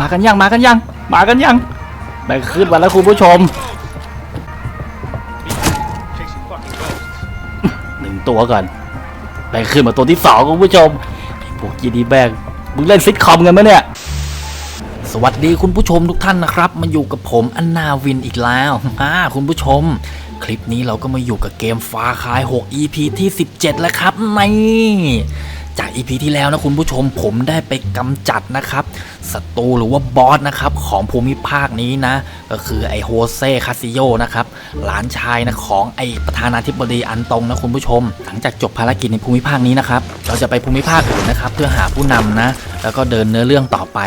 มากันยังมากันยังมากันยังไปขึ้นมาแล้วคุณผู้ชมหนึ่งตัวก่อนไปขึ้นมาตัวที่สองคุณผู้ชมพวกยีดีแบกมึงเล่นซิทคอมกันไหมเนี่ยสวัสดีคุณผู้ชมทุกท่านนะครับ มาอยู่กับผมอันนาวินอีกแล้วอ่าคุณผู้ชม คลิปนี้เราก็มาอยู่กับเกมฟาคาย 6 EP ที่ 17 แล้วครับนี่ จาก EP ที่แล้วนะคุณผู้ชมผมได้ไปกำจัดนะครับศัตรูหรือว่าบอสนะครับของภูมิภาคนี้นะ ก็คือไอโฮเซ่คาซิโยนะครับหลานชายนะของไอประธานาธิบดีอันตงนะคุณผู้ชม หลังจากจบภารกิจในภูมิภาคนี้นะครับเราจะไปภูมิภาคอื่นนะครับเพื่อหาผู้นำนะแล้วก็เดินเนื้อเรื่องต่อไป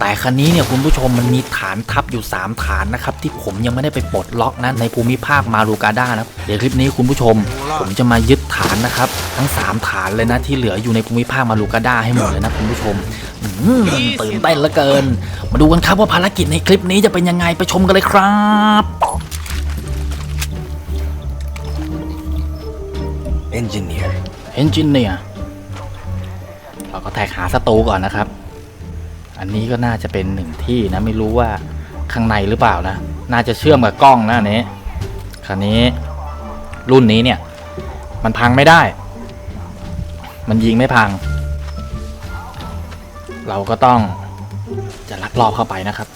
แต่ครั้นี้เนี่ยคุณผู้ชมมันมีฐานทัพอยู่ 3 ฐานนะครับที่ผมยังไม่ได้ไปปลดล็อกนะในภูมิภาคมารูกาด้านะเดี๋ยวคลิปนี้คุณผู้ชม ผมจะมายึดฐานนะครับทั้ง 3 ฐานเลยนะที่เหลืออยู่ในภูมิภาคมารูกาดาให้หมดเลยนะคุณผู้ชมอืมตื่นเต้นเหลือเกิน มาดูกันครับว่าภารกิจในคลิปนี้จะเป็นยังไงไปชมกันเลยครับ Engineer. เอนจิเนียร์เราก็แท็กหาศัตรูก่อนนะครับ อันนี้ก็น่าจะเป็นหนึ่งที่นะไม่รู้ว่าข้างในหรือเปล่านะ น่าจะเชื่อมกับกล้องนะอันนี้คราวนี้รุ่นนี้เนี่ย มันพังไม่ได้ มันยิงไม่พัง เราก็ต้องจะลักลอบเข้าไปนะครับ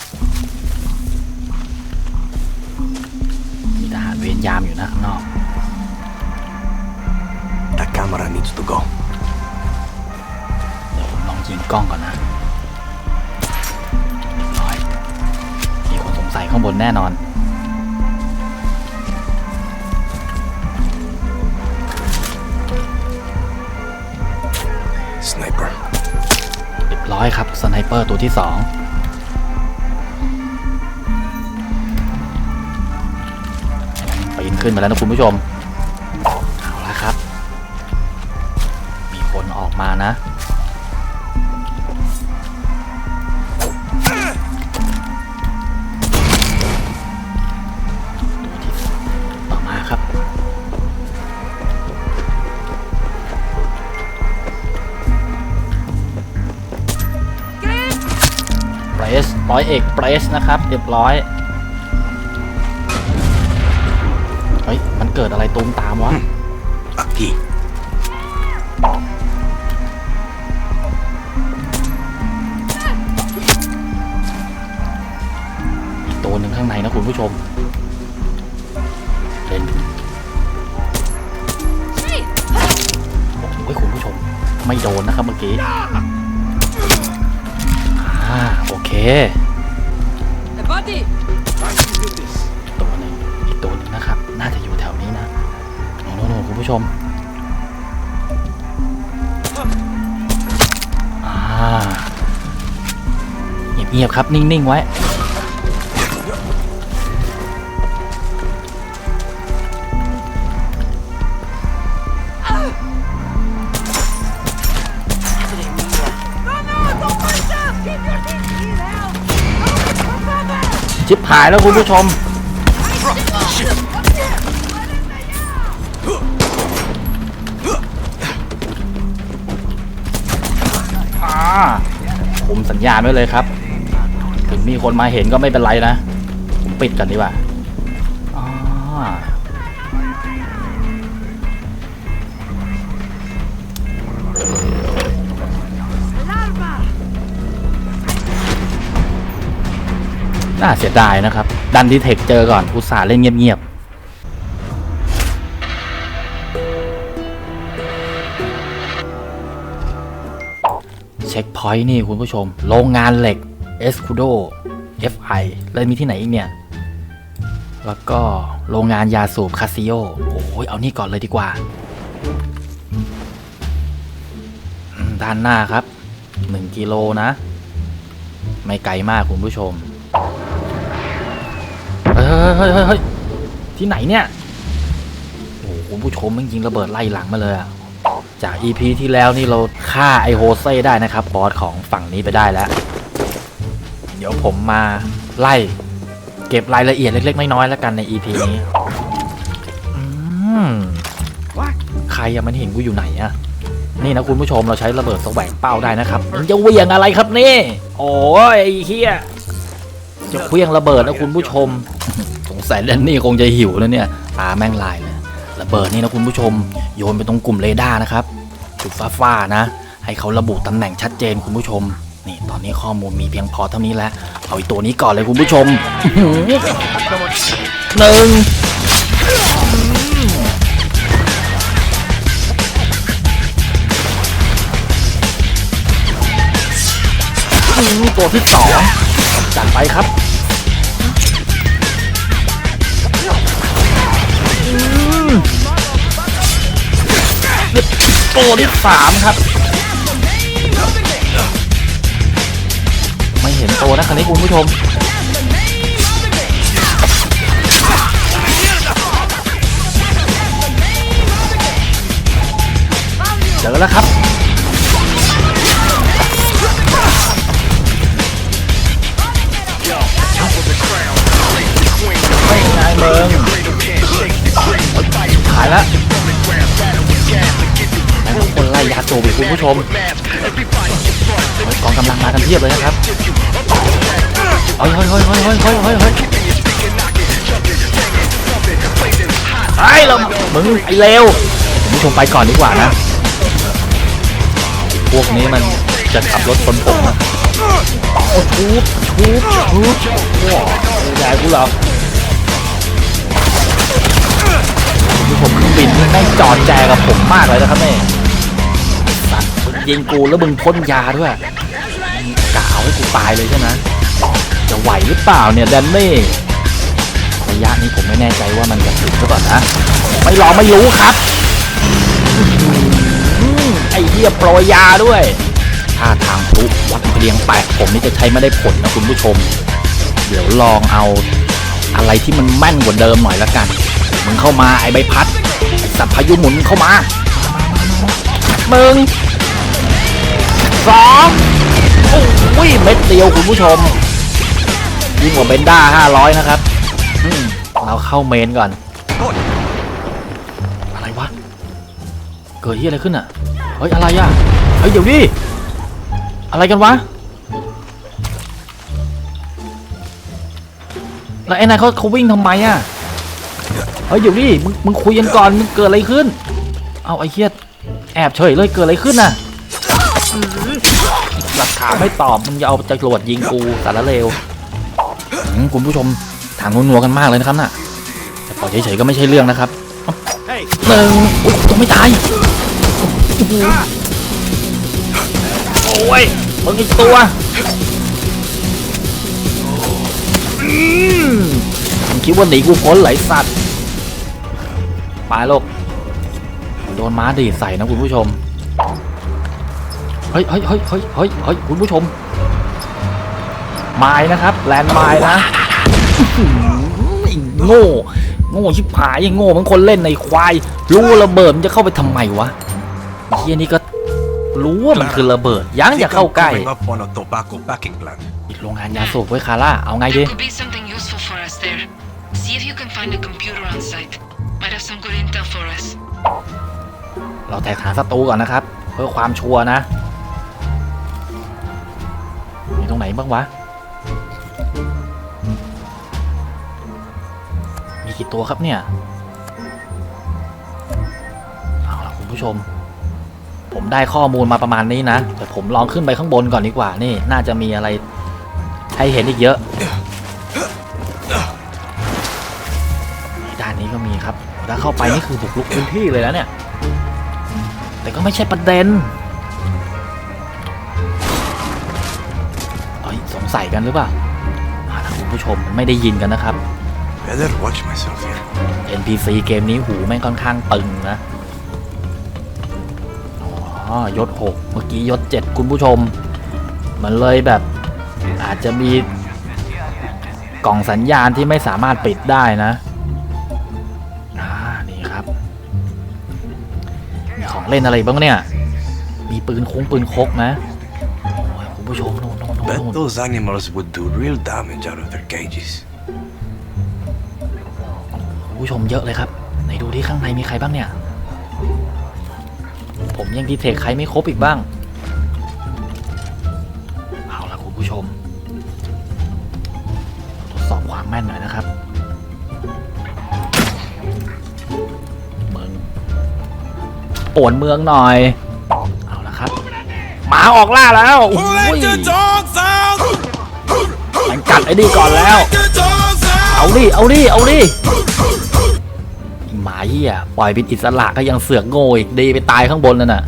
มีทหารเวรยามอยู่นะข้างนอก The camera needs to go. เดี๋ยวผมลองยิงกล้องก่อนนะเรียบร้อยมีคนสงสัยข้างบนแน่นอน ร้อยครับสไนเปอร์ตัวที่สองปีนขึ้นมาแล้วนะคุณผู้ชม เอาละครับ มีคนออกมานะ รสร้อยเอกเปรสนะครับเรียบร้อย เฮ้ย มันเกิดอะไรตูมตามวะ Aquí. อีกตัวหนึ่งข้างในนะคุณผู้ชมเล่นโอ้ยคุณผู้ชม ไม่โดนนะครับเมื่อกี้อ่าโอ ค The body! ตัวหนึ่งอีกตัวหนึ่งนะครับ น่าจะอยู่แถวนี้นะโน่นโน่นคุณผู้ชมอ่าเงียบๆครับ นิ่ง ๆ ไว้ ชิบหายแล้วคุณผู้ชม ผมสัญญาณไว้เลยครับ ถึงมีคนมาเห็นก็ไม่เป็นไรนะ ผมปิดกันดีกว่า น่าเสียดายนะครับ ดันดีเทคเจอก่อนอุตส่าห์เล่นเงียบๆเช็คพอยต์นี่คุณผู้ชม โรงงานเหล็กเอสคูโด FI แล้วมีที่ไหนอีกเนี่ย แล้วก็โรงงานยาสูบคาซิโอโอ้ยเอานี่ก่อนเลยดีกว่า ด้านหน้าครับ 1 กิโลนะ ไม่ไกลมากคุณผู้ชม ฮ้ยเฮ้ยเฮ้ยเฮ้ยที่ไหนเนี่ย โอ้โหคุณผู้ชมมันยิงระเบิดไล่หลังมาเลยอะจาก EP ที่แล้วนี่เราฆ่าไอโฮเซ่ได้นะครับบอสของฝั่งนี้ไปได้แล้ว เดี๋ยวผมมาไล่ เก็บรายละเอียดเล็ก ๆ น้อยๆแล้วกันใน EP นี้อืมใครอะมันเห็นกูอยู่ไหนอะนี่นะคุณผู้ชมเราใช้ระเบิดสแสวงเป้าได้นะครับมันจะเวี่ยงอะไรครับนี่ โอ้ยไอ้เฮียจะเคลี้ยงระเบิดนะคุณผู้ชม งสัยแดนนี่คงจะหิวแล้วเนี่ยตาแม่งลายเลยระเบิดนี่นะคุณผู้ชม โยนไปตรงกลุ่มเรดาร์นะครับจุดฟ้าๆนะ ให้เขาระบุตำแหน่งชัดเจนคุณผู้ชม นี่ตอนนี้ข้อมูลมีเพียงพอเท่านี้แล้วเอาอีตัวนี้ก่อนเลยคุณผู้ชมหนึ่งตัวที่สองจัดไปครับ ตัวที่สามครับ ไม่เห็นตัวนะคันนี้คุณผู้ชมเจอแล้วครับ ไม่นายเมืองหายล้วแล้ว คนไล่ยาโจบีคุณผู้ชมกองกำลังมากันเพียบเลยนะครับเฮ้ยเฮ้ยเฮ้ยเฮ้ยเฮ้ยเฮ้ยเฮ้ยเฮ้ยไอ้เรามึงไอ้เลวคุณผู้ชมไปก่อนดีกว่านะ พวกนี้มันจะขับรถชนผมนะโอ้ทูบทูบทูบว้าวไม่กูเหรอคุณผู้ชมเครื่องบินนี่แม่จอดแจกับผมมากเลยนะครับนี่สัตว์มึง ยิงกูแล้วมึงพ่นยาด้วยกะเอาให้กูตายเลยใช่ไหมจะไหวหรือเปล่าเนี่ยแดนนี่ระยะนี้ผมไม่แน่ใจว่ามันจะถึงหรือเปล่านะ ไม่ลอไม่รู้ครับไอ้เหี้ยโปรยาด้วยท่าทางพลุวัดเรียงแปดผมนี่จะใช้ไม่ได้ผลนะคุณผู้ชม เดี๋ยวลองเอาอะไรที่มันแม่นกว่าเดิมหน่อยละกัน มึงเข้ามาไอ้ใบพัดสัตว์พายุหมุนเข้ามา มึง สองโอ้ยเม็ดเดียวคุณผู้ชมยิ่งกว่าเบนด้าห้าร้อยนะครับอืมเราเข้าเมนก่อน อะไรวะ เกิดที่อะไรขึ้นอะ เฮ้ย อะไรอะ เฮ้ย เดี๋ยวดิ อะไรกันวะ แล้วไอ้นายเขาเขาวิ่งทำไมอะ เฮ้ย เดี๋ยวดิ มึงมึงคุยกันก่อน มึงเกิดอะไรขึ้น เอาไอ้เฮียแอบเฉยเลยเกิดอะไรขึ้นน่ะอืม หลักฐานไม่ตอบ มึงจะเอาจะรวดยิงกูสารเลวอืมคุณผู้ชมถามนัวๆกันมากเลยนะครับน่ะแต่ปล่อยเฉยๆก็ไม่ใช่เรื่องนะครับ Hey, หนึ่งอุ๊ยยังไม่ตายโอ้ยมึงอีกตัวอืมมึงคิดว่าหนีกูพ้นไหลสัตว์ไปลูกโดนม้าดีดใส่นะคุณผู้ชม เฮ้ยเฮ้ยเฮ้ยเฮ้ยเฮ้ยเฮ้ยคุณผู้ชมไม้นะครับแลนด์ไม้นะอื้อหือไอ้โง่โง่ชิบหายยังโง่เหมือนคนเล่นในควาย รู้ว่าระเบิดมันจะเข้าไปทำไมวะไอ้เฮียนี่ก็รู้ว่ามันคือระเบิดยังจะเข้าใกล้ Coming up on a tobacco packing plant. ปิดโรงงานยาสูบไว้คาร่าเอาไงดี There could be something useful for us there. See if you can find a computer on site. Might have some good intel for us. เราแตกหาศัตรูก่อนนะครับ เพื่อความชัวร์นะ มีตรงไหนบ้างวะ มีกี่ตัวครับเนี่ย เอาล่ะคุณผู้ชม ผมได้ข้อมูลมาประมาณนี้นะ แต่ผมลองขึ้นไปข้างบนก่อนดีกว่า นี่ น่าจะมีอะไรให้เห็นอีกเยอะ ด้านนี้ก็มีครับ ถ้าเข้าไปนี่คือบุกรุกพื้นที่เลยแล้วเนี่ย แต่ก็ไม่ใช่ประเด็น เฮ้ยสงสัยกันหรือเปล่าอ่าถ้าคุณผู้ชมไม่ได้ยินกันนะครับ Better watch myself here. NPC เกมนี้หูแม่งค่อนข้างตึงนะอ๋อยศหกเมื่อกี้ยศเจ็ดคุณผู้ชม มันเลยแบบอาจจะมีกล่องสัญญาณที่ไม่สามารถปิดได้นะอ่านี่ครับมีของเล่นอะไรบ้างเนี่ย มีปืนคงปืนคกนะโอ้ยคุณผู้ชมโน่นโน่นโน่น Bet โน่น those animals would do real damage out of their cages. คุณผู้ชมเยอะเลยครับ ไหนดูที่ข้างในมีใครบ้างเนี่ย ผมยังดีเทคใครไม่ครบอีกบ้าง เอาละคุณผู้ชม ทดสอบความแม่นหน่อยนะครับเมืองป่วนเมืองหน่อยาออกล่าแล้วโอ้ยมันกัดไอ้นี่ก่อนแล้ว เอาดิ เอาดิ เอาดิหมาเหี้ยปล่อยเป็นอิสระก็ยังเสือกโง่อีกดีไปตายข้างบนนั่นน่ะ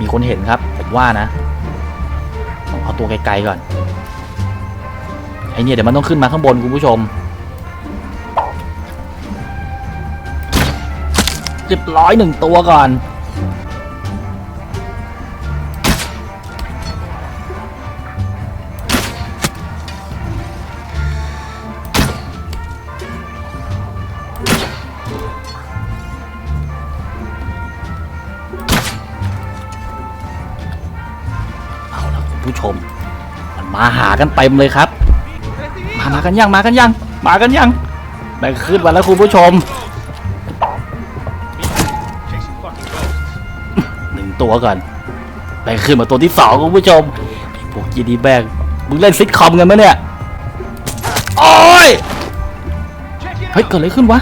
มีคนเห็นครับผมว่านะต้องเอาตัวไกลๆก่อนไอเนี่ยเดี๋ยวมันต้องขึ้นมาข้างบนคุณผู้ชมเรียบร้อยหนึ่งตัวก่อน มาหากันเต็มเลยครับ มามากันยังมากันยังมากันยังได้ขึ้นมาแล้วคุณผู้ชมหนึ่งตัวก่อนได้ขึ้นมาตัวที่สองคุณผู้ชมพวกยีดีแบกมึงเล่นซิทคอมกันไหมเนี่ยโอ้ยเฮ้ยเกิดอะไรขึ้นวะ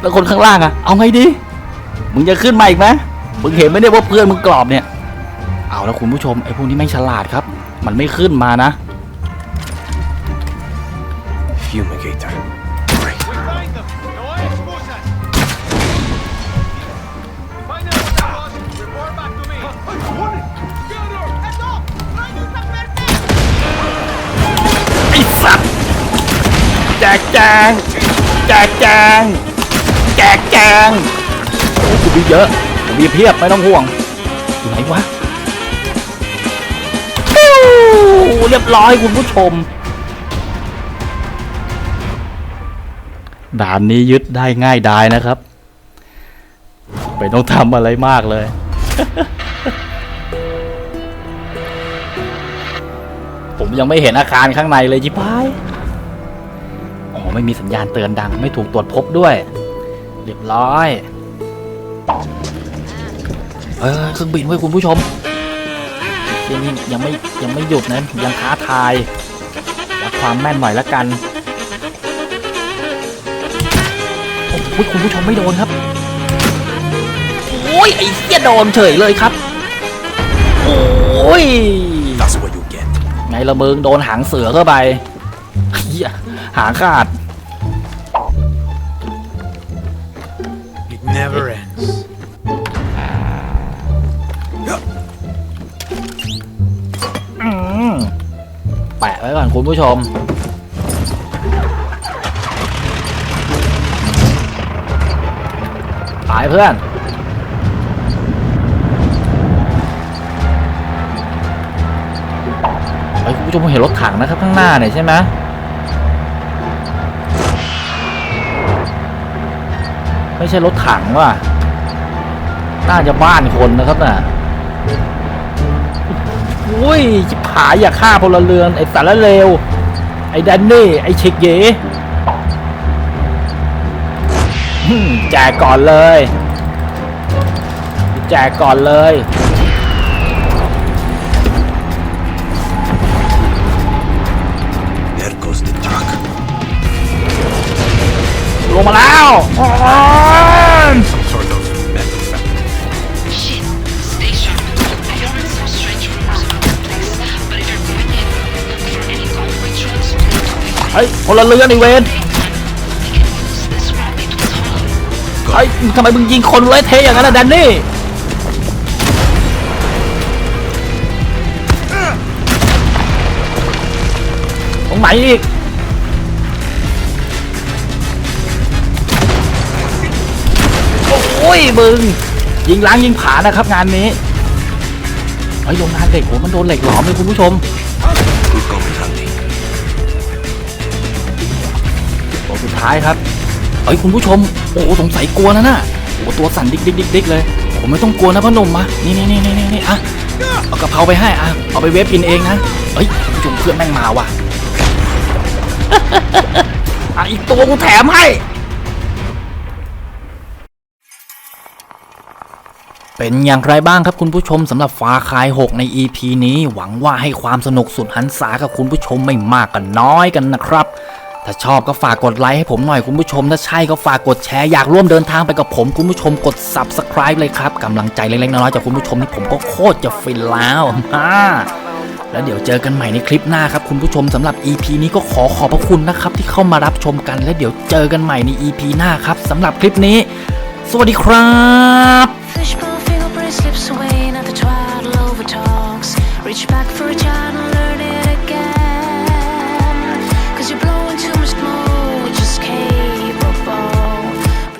แล้วคนข้างล่างอะเอาไงดีมึงจะขึ้นมาอีกไหมมึงเห็นไหมเนี่ยว่าเพื่อนมึงกรอบเนี่ย เอาแล้วคุณผู้ชมไอ้พวกนี้ไม่ฉลาดครับ มันไม่ขึ้นมานะ Fumigator. We find them. No hay excusas. Find out what that was. Report back to me. Theodore, heads up. Try to subvert me. ไอ้สัตว์แจกแจงแจกแจงแจกแจงโอ้กูมีเยอะกูมีเพียบไม่ต้องห่วงอยู่ไหนวะ เรียบร้อยคุณผู้ชม ด่านนี้ยึดได้ง่ายดายนะครับ ไม่ต้องทำอะไรมากเลย ผมยังไม่เห็นอาคารข้างในเลยจิพายอ๋อไม่มีสัญญาณเตือนดัง ไม่ถูกตรวจพบด้วย เรียบร้อยเออเครื่องบินไว้ยคุณผู้ชมยังยังไม่ ยังไม่หยุดนะ ยังท้าทายวัดความแม่นหน่อยละกันโอ้ยคุณผู้ชมไม่โดนครับโอ้ยไอ้เหี้ยโดนเฉยเลยครับโอ้ยไงละมึงโดนหางเสือเข้าไปเฮียหางขาด อนคุณผู้ชม ตายเพื่อน ไอ้คุณผู้ชมเห็นรถถังนะครับข้างหน้าเนี่ยใช่ไหมไม่ใช่รถถังว่ะ น่าจะบ้านคนนะครับน่ะ อุ้ยจิบ หายอย่าฆ่าพลเรือนไอ้สารเลว ไอ้แดนนี่ ไอ้เชกเยอืมแจกก่อนเลย แจกก่อนเลย There goes the truck. ลงมาแล้ว เฮ้ยพลเรือนอีเวนเฮ้ยทำไมมึงยิงคนเละเทะอย่างนั้นนะแดนนี่ตรงไหนอีกโอ้ยมึงยิงล้างยิงผานะครับงานนี้เฮ้ยโรงงานเหล็กโหมันโดนเหล็กหลอมเลยคุณผู้ชม ท้ายครับเอ้ยคุณผู้ชม โอ้สงสัยกลัวนะน่ะโอ้ตัวสั่นดิกดิกดิกดิกเลยผมไม่ต้องกลัวนะพ่อหนุ่มมานี่นี่นี่นี่นี่นี่อะเอากระเพราไปให้อะเอาไปเวฟกินเองนะเอ้ยคุณผู้ชมเพื่อนแม่งมาว่ะอะอีกตัวกูแถมให้ เป็นอย่างไรบ้างครับคุณผู้ชมสำหรับฟ้าคาย 6 ใน EP นี้ หวังว่าให้ความสนุกสุดหันษากับคุณผู้ชมไม่มากกันน้อยกันนะครับ ถ้าชอบก็ฝากกดไลค์ให้ผมหน่อยคุณผู้ชม ถ้าใช่ก็ฝากกดแชร์อยากร่วมเดินทางไปกับผมคุณผู้ชมกด subscribe เลยครับกำลังใจเล็กๆน้อยๆจากคุณผู้ชมนี่ผมก็โคตรจะฟินแล้วฮ่าแล้วเดี๋ยวเจอกันใหม่ในคลิปหน้าครับคุณผู้ชมสำหรับ EP นี้ก็ขอขอบพระคุณนะครับที่เข้ามารับชมกันและเดี๋ยวเจอกันใหม่ใน EP หน้าครับสำหรับคลิปนี้ สวัสดีครับ